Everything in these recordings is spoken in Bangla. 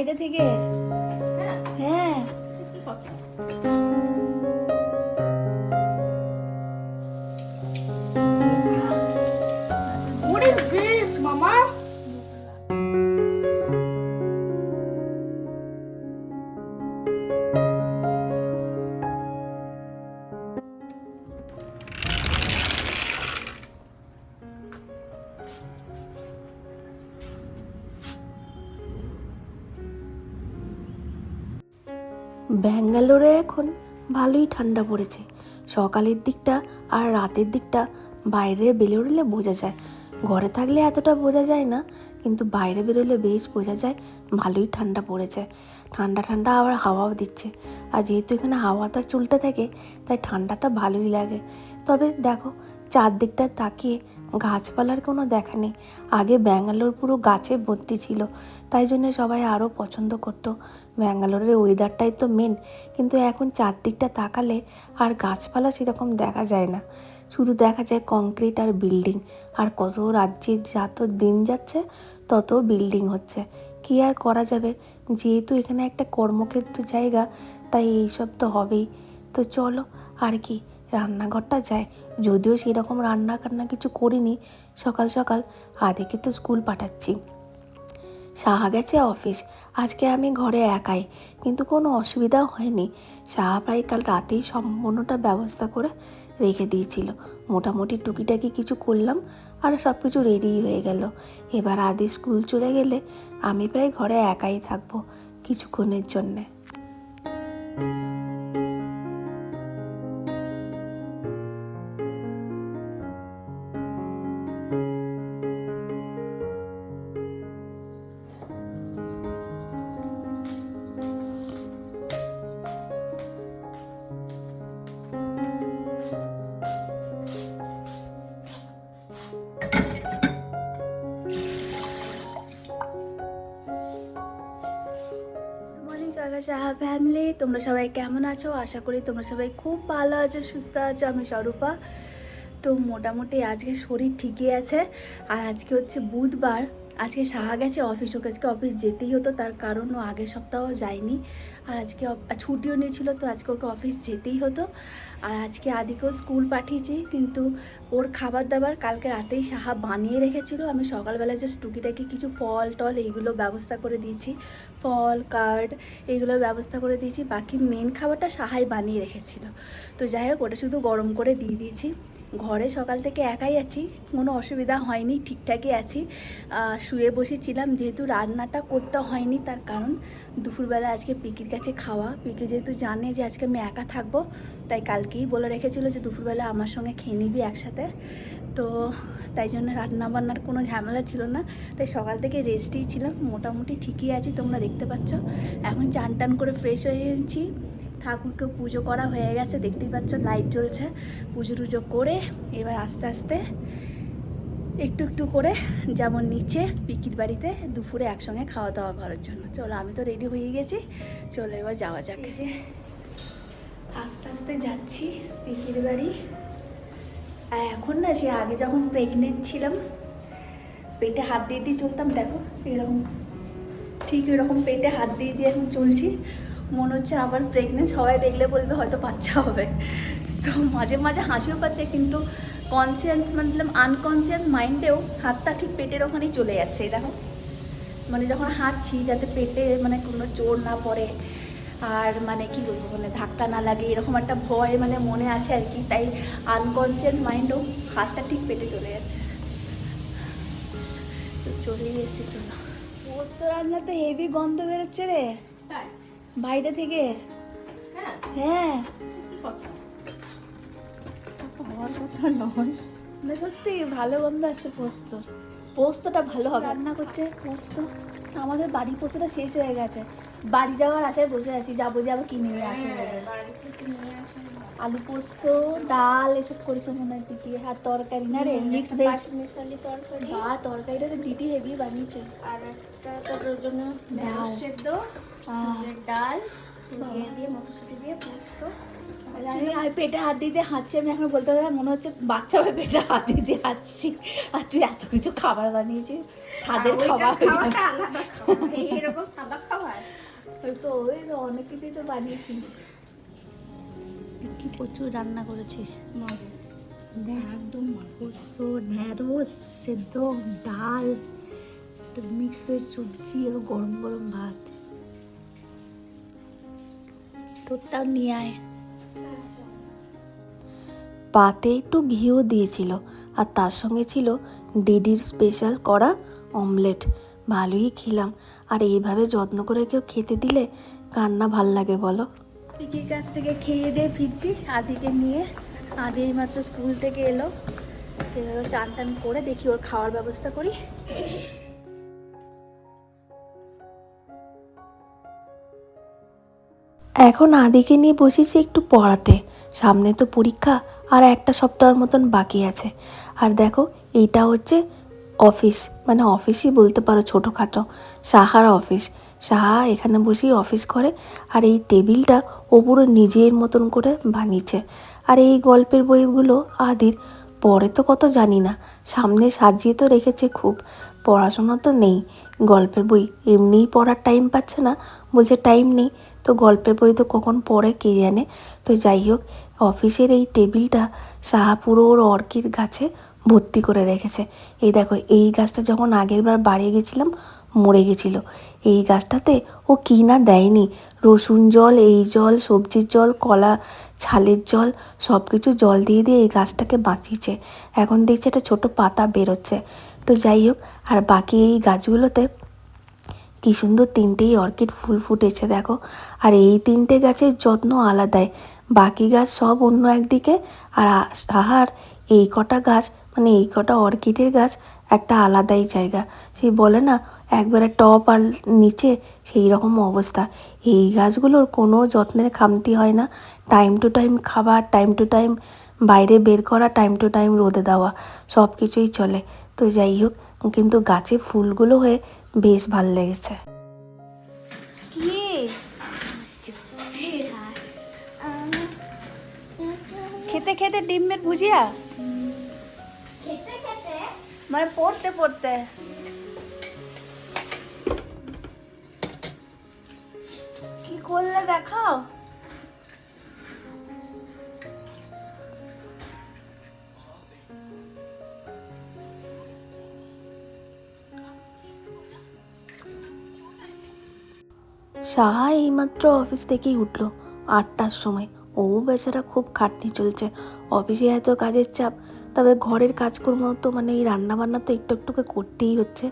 এটা থেকে? হ্যাঁ। What ব্যাঙ্গালোরে এখন ভালোই ঠান্ডা পড়েছে। সকালের দিকটা আর রাতের দিকটা বাইরে বেরোলে বোঝা যায়। ঘরে থাকলে এতটা বোঝা যায় না, কিন্তু বাইরে বেরোলে বেশ বোঝা যায় ভালোই ঠান্ডা পড়েছে। ঠান্ডা ঠান্ডা আবার হাওয়াও দিচ্ছে। আর যেহেতু এখানে হাওয়াটা চলতে থাকে, তাই ঠান্ডাটা ভালোই লাগে। তবে দেখো চারদিকটা তাকিয়ে গাছপালার কোনো দেখা নেই। আগে ব্যাঙ্গালোর পুরো গাছে ভর্তি ছিল, তাই জন্য সবাই আরও পছন্দ করতো। ব্যাঙ্গালোরের ওয়েদারটাই তো মেন কিন্তু এখন চারদিকটা তাকালে আর গাছপালা সেরকম দেখা যায় না। শুধু দেখা যায় কংক্রিট আর বিল্ডিং আর কত রাজ্যে যত দিন যাচ্ছে, তত বিল্ডিং হচ্ছে। কী আর করা যাবে? যেহেতু এখানে একটা কর্মক্ষেত্র জায়গা, তাই এইসব তো হবেই। তো চলো, আর কি, রান্নাঘরটা যায় যদিও সেরকম রান্না কান্না কিছু করিনি, সকাল সকাল আদেকে তো স্কুল পাঠাচ্ছি। সাহা গেছে অফিস, আজকে আমি ঘরে একাই, কিন্তু কোনো অসুবিধাও হয়নি। সাহা প্রায় কাল রাতেই সম্পূর্ণটা ব্যবস্থা করে রেখে দিয়েছিল। মোটামুটি টুকিটাকি কিছু করলাম, আর সব কিছু রেডি হয়ে গেল। এবার আদি স্কুল চলে গেলে আমি প্রায় ঘরে একাই থাকব কিছুক্ষণের জন্যে। সাহা ফ্যামিলি তোমরা সবাই কেমন আছো? আশা করি তোমরা সবাই খুব ভালো আছো, সুস্থ আছো। আমি স্বরূপা। তো মোটামুটি আজকে শরীর ঠিকই আছে। আর আজকে হচ্ছে বুধবার। আজকে সাহা গেছে অফিস ওকে আজকে অফিস যেতেই হতো, তার কারণ ও আগের সপ্তাহ যায়নি। আর আজকে ছুটিও নিয়েছিল, তো আজকে ওকে অফিস যেতেই হতো। আর আজকে আদিকেও স্কুল পাঠিয়েছি, কিন্তু ওর খাবার দাবার কালকে রাতেই সাহা বানিয়ে রেখেছিল। আমি সকালবেলা জাস্ট টুকিটাকি কিছু ফল, টল এইগুলো ব্যবস্থা করে দিয়েছি। ফল কার্ড এইগুলো ব্যবস্থা করে দিয়েছি। বাকি মেন খাবারটা সাহাই বানিয়ে রেখেছিল। তো যাই হোক, ওটা শুধু গরম করে দিয়ে দিয়েছি। ঘরে সকাল থেকে একাই আছি, কোনো অসুবিধা হয়নি, ঠিকঠাকই আছি। শুয়ে বসেছিলাম, যেহেতু রান্নাটা করতে হয়নি তার কারণ দুপুরবেলা আজকে পিকির কাছে খাওয়া। পিকি যেহেতু জানে যে আজকে আমি একা থাকব, তাই কালকেই বলে রেখেছিল যে দুপুরবেলা আমার সঙ্গে খেয়ে নিবি একসাথে। তো তাই জন্য রান্না বান্নার কোনো ঝামেলা ছিল না। তাই সকাল থেকে রেস্টেই ছিলাম। মোটামুটি ঠিকই আছি, তোমরা দেখতে পাচ্ছ। এখন চান টান করে ফ্রেশ হয়ে ঠাকুরকে পুজো করা হয়ে গেছে, দেখতেই পাচ্ছ লাইট জ্বলছে। পুজো টুজো করে এবার আস্তে আস্তে একটু একটু করে যেমন নিচে পিকির বাড়িতে দুপুরে একসঙ্গে খাওয়া দাওয়া করার জন্য। চলো, আমি তো রেডি হয়ে গেছি। চলো এবার যাওয়া যাক। এই যে আস্তে আস্তে যাচ্ছি পিকির বাড়ি। আর এখন না সে আগে যখন প্রেগনেন্ট ছিলাম, পেটে হাত দিয়ে দিয়ে চলতাম, দেখো এরকম, ঠিক এরকম পেটে হাত দিয়ে দিয়ে এখন চলছি। মনে হচ্ছে আবার প্রেগনেন্ট সবাই দেখলে বলবে হয়তো বাচ্চা হবে। তো মাঝে মাঝে হাসিও পাচ্ছে কিন্তু কনসিয়াস মতলব আনকনসিয়াস মাইন্ডেও হাতটা ঠিক পেটের ওখানেই চলে যাচ্ছে দেখো। মানে যখন হাঁটছি যাতে পেটে মানে কোনো জোর না পড়ে আর মানে কি বলব মানে ধাক্কা না লাগে এরকম একটা ভয় মানে মনে আছে আর কি তাই আনকনসিয়াস মাইন্ডও হাতটা ঠিক পেটে চলে যাচ্ছে। তো চলেই এসেছি চলো। পোস্ত রান্না তো হেভি গন্ধ বেরোচ্ছে রে। বাইরে থেকে? হ্যাঁ। হওয়ার কথা নয়। না সত্যি ভালো গন্ধ আসছে পোস্ত। পোস্তটা ভালো হবে। রান্না করছে পোস্ত। আমাদের বাড়ি পোস্তটা শেষ হয়ে গেছে। বাড়ি যাওয়ার আশায় বসে আছি। যাব যাব কিনে নিয়ে আসব থেকে নিয়ে আসেন আলু পোস্ত ডাল এসব করেছে মনে হয় দিদি। আর তরকারি না রে মিক্স ভেজ মিশালি তরকারি। বা তরকারিটা তো দিদি হেভি বানিয়েছে। আর একটা তার জন্য ডাল। সেদ্ধ। ডাল দিয়ে মটরশুঁটি দিয়ে পোস্ত। আমি আমি পেটে হাত দিতে হাঁটছি আমি এখন বলতে পারি মনে হচ্ছে বাচ্চা হয়ে পেটে হাত দিতে হাঁটছি। আর তুই এত কিছু খাবার বানিয়েছিস? স্বাদের খাবার সাদা খাবার? ওই তো ওই তো অনেক কিছুই তো বানিয়েছিস। কি প্রচুর রান্না করেছিস। দেখ একদম পোস্ত ঢ্যাঁড়স সেদ্ধ ডাল মিক্স ভেজ সবজি আর গরম গরম ভাত। তোরটাও নিয়ে আয়। পাতে একটু ঘিও দিয়েছিল আর তার সঙ্গে ছিল ডিডির স্পেশাল করা অমলেট ভালোই খেলাম। আর এইভাবে যত্ন করে কেউ খেতে দিলে কান্না ভালো লাগে বলো? পিকির কাছ থেকে খেয়ে দিয়ে ফিরছি আদিকে নিয়ে। আদি মাত্র স্কুল থেকে এলো। এবার চান টান করে দেখি ওর খাওয়ার ব্যবস্থা করি। এখন আদিকে নিয়ে বসেছি একটু পড়াতে। সামনে তো পরীক্ষা আর একটা সপ্তাহের মতন বাকি আছে। আর দেখো, এইটা হচ্ছে অফিস। মানে অফিসই বলতে পারো ছোটোখাটো। সাহার অফিস। সাহা এখানে বসেই অফিস করে আর এই টেবিলটা ও পুরো নিজের মতন করে বানিয়েছে। আর এই গল্পের বইগুলো আদির, পরে তো কত জানি না। সামনে সাজিয়ে তো রেখেছে খুব। পড়াশোনা তো নেই। গল্পের বই এমনিই পড়ার টাইম পাচ্ছে না। বলছে টাইম নেই। তো গল্পের বই তো কখন পড়ে কে জানে? তো যাই হোক, অফিসের এই টেবিলটা সাহা পুরো ওর অর্কিড গাছে ভর্তি করে রেখেছে। এই দেখো, এই গাছটা যখন আগের বার বাড়ি গেছিলাম, মরে গেছিল। এই গাছটাতে ও কি না দেয়নি? রসুন জল, এই জল, সবজির জল, কলা, ছালের জল সব কিছু জল দিয়ে দিয়ে এই গাছটাকে বাঁচিয়েছে। এখন দেখছি একটা ছোটো পাতা বেরোচ্ছে। তো যাই হোক, আর বাকি এই গাছগুলোতে কি সুন্দর তিনটেই অর্কিড ফুল ফুটেছে, দেখো। আর এই তিনটে গাছের যত্ন আলাদাই। বাকি গাছ সব অন্য একদিকে আর আহার, এই কটা গাছ মানে এই কটা অর্কিডের গাছ একটা আলাদাই জায়গা। সেই বলে না, একবারে টপ আর নিচে সেই রকম অবস্থা। এই গাছগুলোর কোনো যত্নের খামতি হয় না। টাইম টু টাইম খাবার টাইম টু টাইম বাইরে বের করা টাইম টু টাইম রোদে দেওয়া সব কিছুই চলে। তো যাই হোক, কিন্তু গাছে ফুলগুলো হয়ে বেশ ভালো লেগেছে। খেতে খেতে ডিমের ভুজিয়া? মানে পড়তে পড়তে। কি করলে দেখাও? সাহা এইমাত্র অফিস থেকেই উঠল আটটার সময়। ও বেচারা খুব খাটনি চলছে। অফিসে এত কাজের চাপ, তবে ঘরের কাজকর্ম তো মানে এই রান্না বান্না তো একটু একটু করে করতেই হচ্ছে।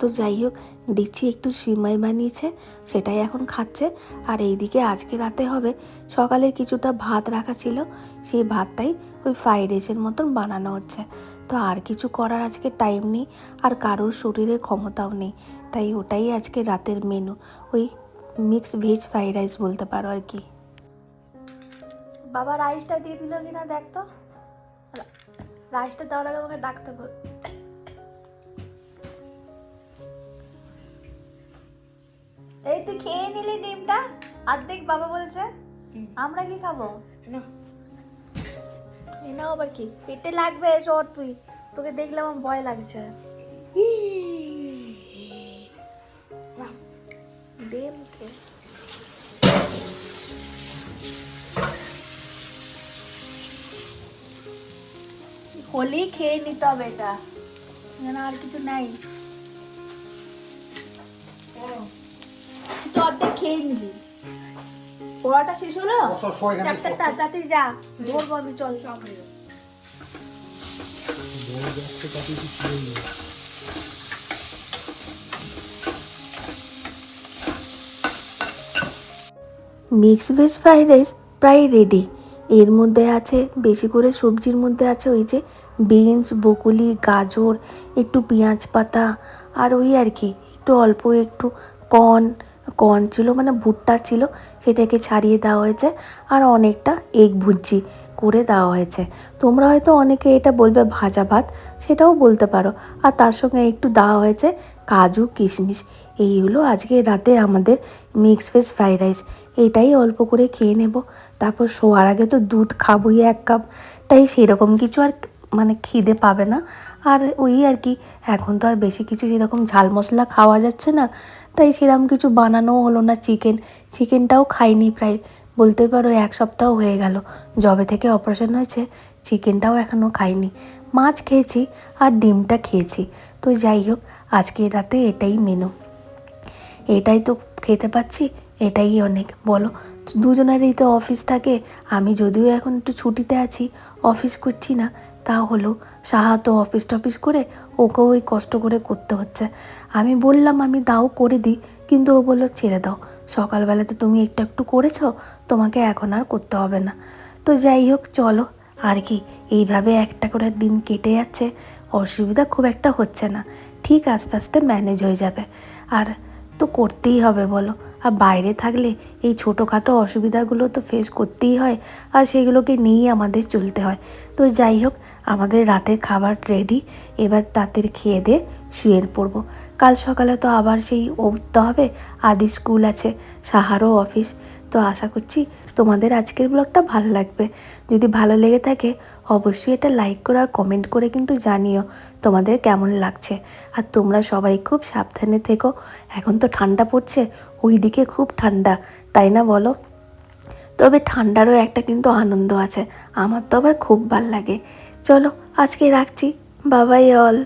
তো যাই হোক, দেখছি একটু সিমাই বানিয়েছে, সেটাই এখন খাচ্ছে। আর এইদিকে আজকে রাতে হবে সকালের কিছুটা ভাত রাখা ছিল, সেই ভাতটাই ওই ফ্রাইড রাইসের মতন বানানো হচ্ছে। তো আর কিছু করার আজকে টাইম নেই, আর কারোর শরীরে ক্ষমতাও নেই। তাই ওটাই আজকে রাতের মেনু ওই মিক্স ভেজ ফ্রাইড রাইস বলতে পারো আর কি। বাবা রাইসটা দিয়ে দিল কিনা দেখ তো। রাইসটা দেওয়ার আগে আমাকে ডাকতে বল। এই তুই খেয়ে নিলি ডিমটা? অর্ধেক বাবা বলছে আমরা কি খাব? না। নাও আবার কি? পেটে লাগবে চর তুই। তোকে দেখলাম আমার ভয় লাগছে। দে মুখে হলেই খেয়ে নিতে হবে এটা। এখানে আর কিছু নাই। তো অর্ধেক খেয়ে নিলি। পড়াটা শেষ হলো? চ্যাপ্টারটা যাতে যা। ধরবো আমি চল। মিক্স ভেজ ফ্রাইড রাইস প্রায় রেডি এর মধ্যে আছে, বেশি করে সবজির মধ্যে আছে ওই যে বিনস বকুলি গাজর, একটু পেঁয়াজ পাতা, আর ওই আর কি, একটু অল্প একটু কর্ন কর্ন ছিল মানে ভুট্টা ছিল, সেটাকে ছাড়িয়ে দেওয়া হয়েছে, আর অনেকটা এগ ভুজি করে দেওয়া হয়েছে। তোমরা হয়তো অনেকে এটা বলবে ভাজা ভাত, সেটাও বলতে পারো। আর তার সঙ্গে একটু দেওয়া হয়েছে কাজু কিশমিশ। এই হলো আজকে রাতে আমাদের মিক্স ভেজ ফ্রাইড রাইস এটাই অল্প করে খেয়ে নেব। তারপর শোয়ার আগে তো দুধ খাবই এক কাপ তাই সেরকম কিছু আর মানে খিদে পাবে না। আর ওই আর কি, এখন তো আর বেশি কিছু সেরকম ঝাল মশলা খাওয়া যাচ্ছে না। তাই সেরকম কিছু বানানোও হলো না চিকেন চিকেনটাও খাইনি প্রায়। বলতে পারো এক সপ্তাহ হয়ে গেল। জবে থেকে অপারেশন হয়েছে চিকেনটাও এখনও খাইনি। মাছ খেয়েছি আর ডিমটা খেয়েছি। তো যাই হোক, আজকে রাতে এটাই মেনু এটাই তো খেতে পাচ্ছি, এটাই অনেক। বলো, দুজনেরই তো অফিস থাকে, আমি যদিও এখন একটু ছুটিতে আছি অফিস করছি না। তা হলো, সাহা তো অফিস টফিস করে ওকেও ওই কষ্ট করে করতে হচ্ছে। আমি বললাম, আমি দাও করে দিই, কিন্তু ও বলল, ছেড়ে দাও। সকালবেলা তো তুমি একটু একটু করেছ, তোমাকে এখন আর করতে হবে না। তো যাই হোক, চলো, আর কি, এইভাবে একটা করে দিন কেটে যাচ্ছে, অসুবিধা খুব একটা হচ্ছে না। ঠিক আস্তে আস্তে ম্যানেজ হয়ে যাবে। আর তো করতেই হবে বলো। আর বাইরে থাকলে এই ছোটোখাটো অসুবিধাগুলো তো ফেস করতেই হয় আর সেগুলোকে নিয়েই আমাদের চলতে হয়। তো যাই হোক, আমাদের রাতের খাবার রেডি এবার তাঁতের খেয়ে দিয়ে শুয়ে পড়ব। কাল সকালে তো আবার সেই উঠতে হবে, আদি স্কুল আছে, সাহারও অফিস তো আশা করছি তোমাদের আজকের ব্লগটা ভালো লাগবে। যদি ভালো লেগে থাকে, অবশ্যই এটা লাইক করে আর কমেন্ট করে কিন্তু জানিও তোমাদের কেমন লাগছে। আর তোমরা সবাই খুব সাবধানে থেকো, এখন তো ঠান্ডা পড়ছে ওইদিকে খুব ঠান্ডা, তাই না বলো? তবে ঠান্ডারও একটা কিন্তু আনন্দ আছে, আমার তো আবার খুব ভালো লাগে। চলো, আজকে রাখছি। বাবাই অল